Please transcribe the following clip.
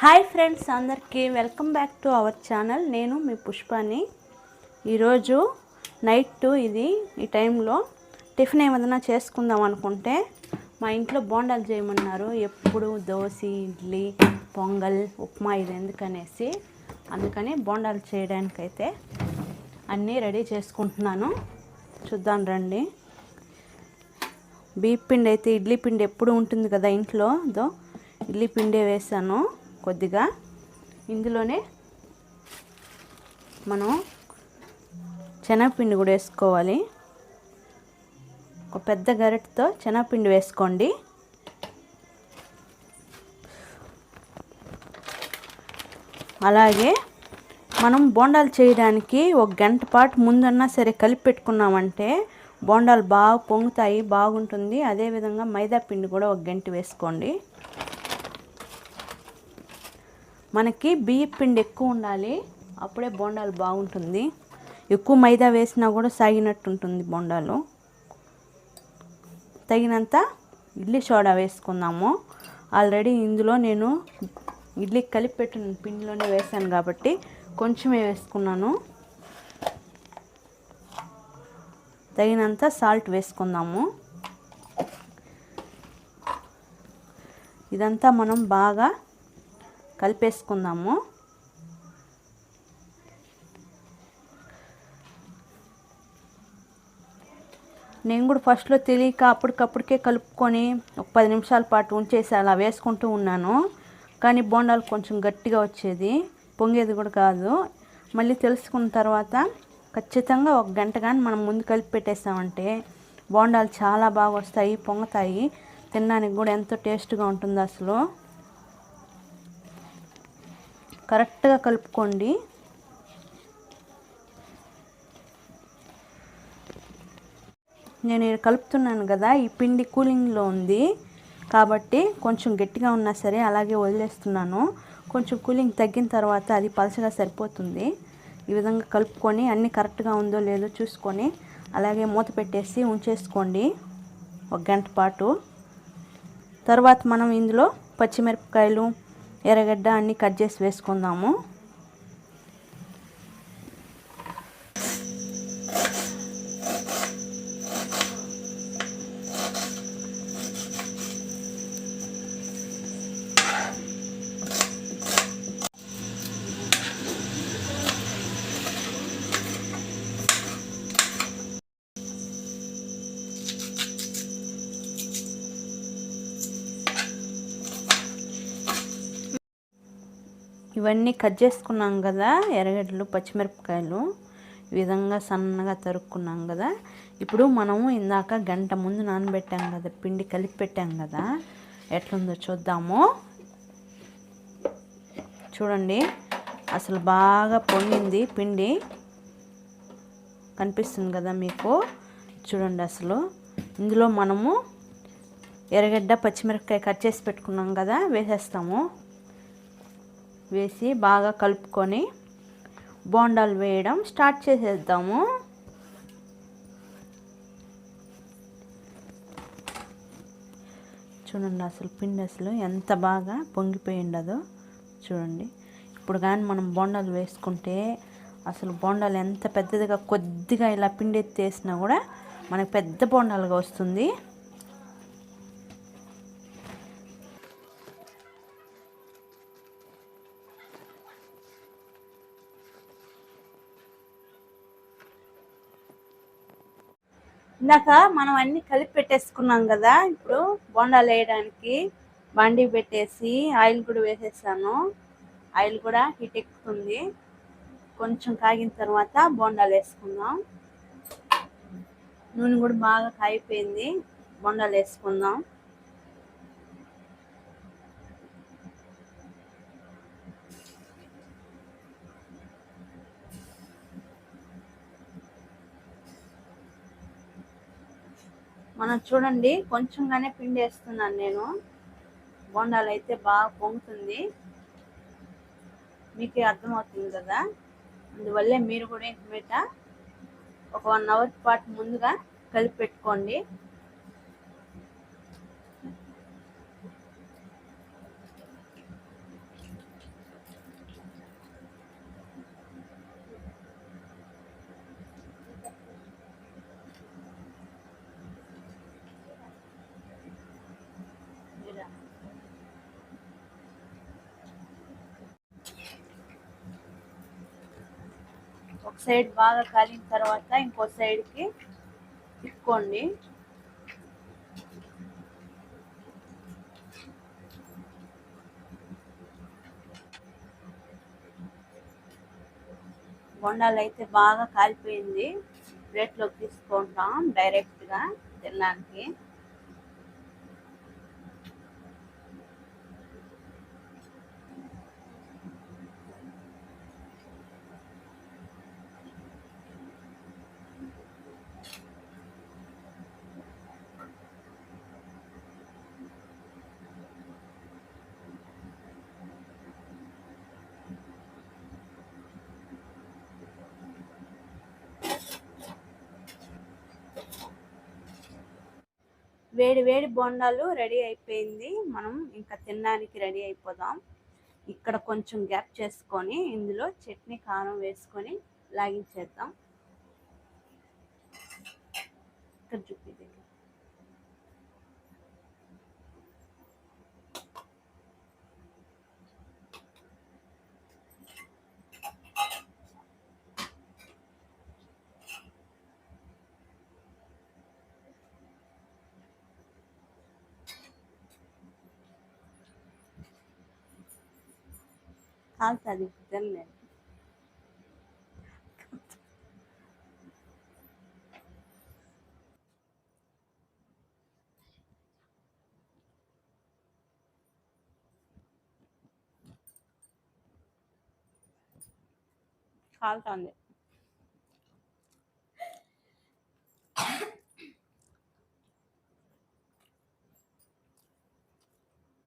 Hi friends అందరికీ welcome back to our channel. నేను మీ పుష్పాని. ఈరోజు నైట్ ఇది ఈ టైంలో టిఫిన్ ఏమైనా చేసుకుందాం అనుకుంటే మా ఇంట్లో బోండాలు చేయమన్నారు. ఎప్పుడు దోశ ఇడ్లీ పొంగల్ ఉప్మా ఇది ఎందుకనేసి అందుకని బోండాలు చేయడానికైతే అన్నీ రెడీ చేసుకుంటున్నాను. చూద్దాం రండి. బీప్ పిండి అయితే ఇడ్లీ పిండి ఎప్పుడు ఉంటుంది కదా ఇంట్లో. దో ఇడ్లీ పిండే వేసాను కొద్దిగా ఇందులోనే మనం శనగపిండి కూడా వేసుకోవాలి. ఒక పెద్ద గరిటతో శనగపిండి వేసుకోండి. అలాగే మనం బోండాలు చేయడానికి ఒక గంట పాటు ముందన్నా సరే కలిపి పెట్టుకున్నామంటే బోండాలు బాగా పొంగుతాయి బాగుంటుంది. అదేవిధంగా మైదా పిండి కూడా ఒక గంట వేసుకోండి. మనకి బియ్య పిండి ఎక్కువ ఉండాలి అప్పుడే బోండాలు బాగుంటుంది. ఎక్కువ మైదా వేసినా కూడా సాగినట్టు ఉంటుంది బోండాలు. తగినంత ఇడ్లీ సోడా వేసుకుందాము. ఆల్రెడీ ఇందులో నేను ఇడ్లీ కలిపి పెట్టిన పిండిలోనే వేసాను కాబట్టి కొంచెమే వేసుకున్నాను. తగినంత సాల్ట్ వేసుకుందాము. ఇదంతా మనం బాగా కలిపేసుకుందాము. నేను కూడా ఫస్ట్లో తెలియక అప్పటికప్పటికే కలుపుకొని ఒక పది నిమిషాల పాటు ఉంచేసి అలా వేసుకుంటూ ఉన్నాను. కానీ బోండాలు కొంచెం గట్టిగా వచ్చేది. పొంగేది కూడా కాదు. మళ్ళీ తెలుసుకున్న తర్వాత ఖచ్చితంగా ఒక గంట కానీ మనం ముందు కలిపి పెట్టేసామంటే బోండాలు చాలా బాగా వస్తాయి పొంగతాయి. తినడానికి కూడా ఎంతో టేస్ట్గా ఉంటుంది అసలు కరెక్ట్గా కలుపుకోండి. నేను కలుపుతున్నాను కదా ఈ పిండి కూలింగ్లో ఉంది. కాబట్టి కొంచెం గట్టిగా ఉన్నా సరే అలాగే వదిలేస్తున్నాను. కొంచెం కూలింగ్ తగ్గిన తర్వాత అది పలచగా సరిపోతుంది. ఈ విధంగా కలుపుకొని అన్నీ కరెక్ట్గా ఉందో లేదో చూసుకొని అలాగే మూత పెట్టేసి ఉంచేసుకోండి ఒక గంట పాటు. తర్వాత మనం ఇందులో పచ్చిమిరపకాయలు ఎర్రగడ్డ అన్నీ కట్ చేసి వేసుకుందాము. ఇవన్నీ కట్ చేసుకున్నాం కదా ఎర్రగడ్డలు పచ్చిమిరపకాయలు ఈ విధంగా సన్నగా తరుక్కున్నాం కదా. ఇప్పుడు మనము ఇందాక గంట ముందు నానబెట్టాం కదా పిండి కలిపి పెట్టాం కదా. ఎట్లుందో చూద్దాము. చూడండి అసలు బాగా పొంగింది పిండి. కనిపిస్తుంది కదా మీకు? చూడండి అసలు. ఇందులో మనము ఎర్రగడ్డ పచ్చిమిరపకాయ కట్ చేసి పెట్టుకున్నాం కదా వేసేస్తాము. వేసి బాగా కలుపుకొని బోండాలు వేయడం స్టార్ట్ చేసేద్దాము. చూడండి అసలు పిండి అసలు ఎంత బాగా పొంగిపోయి ఉండదో చూడండి. ఇప్పుడు కానీ మనం బోండాలు వేసుకుంటే అసలు బోండాలు ఎంత పెద్దదిగా కొద్దిగా ఇలా పిండి ఎత్తేసినా కూడా మనకు పెద్ద బోండాలుగా వస్తుంది. ఇందాక మనం అన్ని కలిపి పెట్టేసుకున్నాం కదా ఇప్పుడు బోండాలు వేయడానికి బండి పెట్టేసి ఆయిల్ కూడా వేసేసాను. ఆయిల్ కూడా హీట్ ఎక్కుతుంది. కొంచెం కాగిన తర్వాత బోండాలు వేసుకుందాం. నూనె కూడా బాగా కాగిపోయింది. బోండాలు వేసుకుందాం. మనం చూడండి కొంచెంగానే పిండి వేస్తున్నాను నేను. బొండాలు అయితే బాగా పొంగుతుంది. మీకు అర్థమవుతుంది కదా? అందువల్లే మీరు కూడా ఇంకమేట ఒక వన్ అవర్ పాటు ముందుగా కలిపి పెట్టుకోండి. ఒక సైడ్ బాగా కాలిన తర్వాత ఇంకో సైడ్కి తిప్పుకోండి. బొండాలు అయితే బాగా కాలిపోయింది. ప్లేట్లోకి తీసుకుంటాం డైరెక్ట్గా తినడానికి. వేడి వేడి బొండాలు రెడీ అయిపోయింది. మనం ఇంకా తినడానికి రెడీ అయిపోదాం. ఇక్కడ కొంచెం గ్యాప్ చేసుకొని ఇందులో చట్నీ కారం వేసుకొని లాగించేద్దాం. ఇక్కడ చూపిద్దాం. కాలుతుంది తినలేదు కాలుతుంది